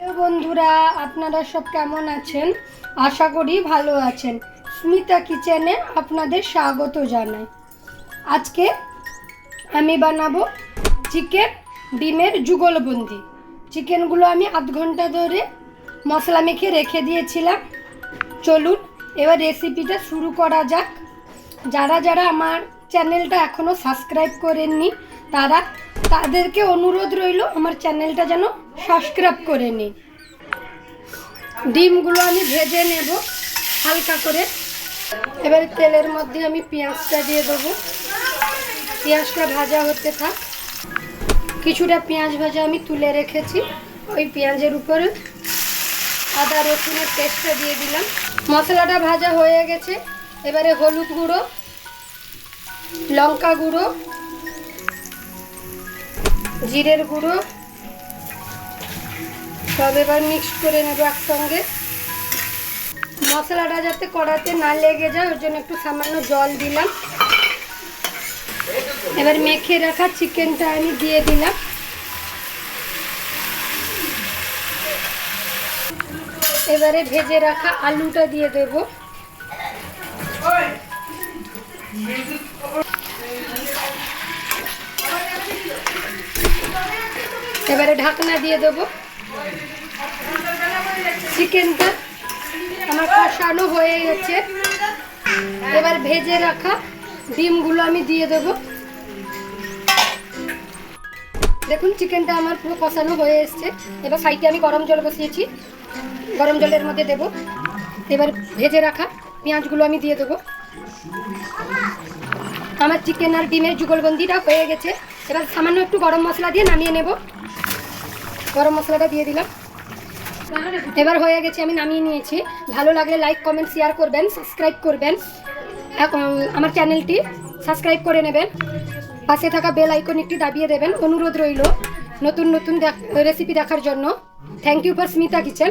বন্ধুরা, আপনারা সব কেমন আছেন? আশা করি ভালো আছেন। স্মিতা কিচেনে আপনাদের স্বাগত জানাই। আজকে আমি বানাবো চিকেন ডিমের যুগলবন্দি। চিকেনগুলো আমি আধ ঘণ্টা ধরে মশলা মেখে রেখে দিয়েছিলাম। চলুন, এবার রেসিপিটা শুরু করা যাক। যারা যারা আমার চ্যানেলটা এখনও সাবস্ক্রাইব করেননি, তারা তাদেরকে অনুরোধ রইল আমার চ্যানেলটা যেন সাবস্ক্রাইব করে নিন ডিমগুলো আমি ভেজে নেব হালকা করে। এবারে তেলের মধ্যে আমি পেঁয়াজটা দিয়ে দেবো। পেঁয়াজটা ভাজা হতে থাক। কিছুটা পেঁয়াজ ভাজা আমি তুলে রেখেছি। ওই পেঁয়াজের উপরে আদা রসুনের পেস্টটা দিয়ে দিলাম। মশলাটা ভাজা হয়ে গেছে। এবারে হলুদ গুঁড়ো লঙ্কা গুঁড়ো, জিরের গুঁড়ো, সব এবার মিক্স করে নেব একসঙ্গে। মশলাটা যাতে কড়াতে না লেগে যায়, ওর জন্য একটু সামান্য জল দিলাম। এবার মেখে রাখা চিকেনটা আমি দিয়ে দিলাম। এবারে ভেজে রাখা আলুটা দিয়ে দেব। এবারে ঢাকনা দিয়ে দেবো। চিকেনটা আমার কষানো হয়ে গেছে। এবার ভেজে রাখা ডিমগুলো আমি দিয়ে দেব। দেখুন, চিকেনটা আমার পুরো কষানো হয়ে এসছে। এবার সাইডে আমি গরম জল বসিয়েছি। গরম জলের মধ্যে দেব। এবার ভেজে রাখা পেঁয়াজগুলো আমি দিয়ে দেবো। আমার চিকেন আর ডিমের যুগলবন্দিটা হয়ে গেছে। এবার সামান্য একটু গরম মশলা দিয়ে নামিয়ে নেব। গরম মশলাটা দিয়ে দিলাম। এবার হয়ে গেছে, আমি নামিয়ে নিয়েছি। ভালো লাগলে লাইক কমেন্ট শেয়ার করবেন সাবস্ক্রাইব করবেন। আমার চ্যানেলটি সাবস্ক্রাইব করে নেবেন। পাশে থাকা বেল আইকন একটি দাবিয়ে দেবেন। অনুরোধ রইল নতুন নতুন রেসিপি দেখার জন্য। Thank you for Smita kitchen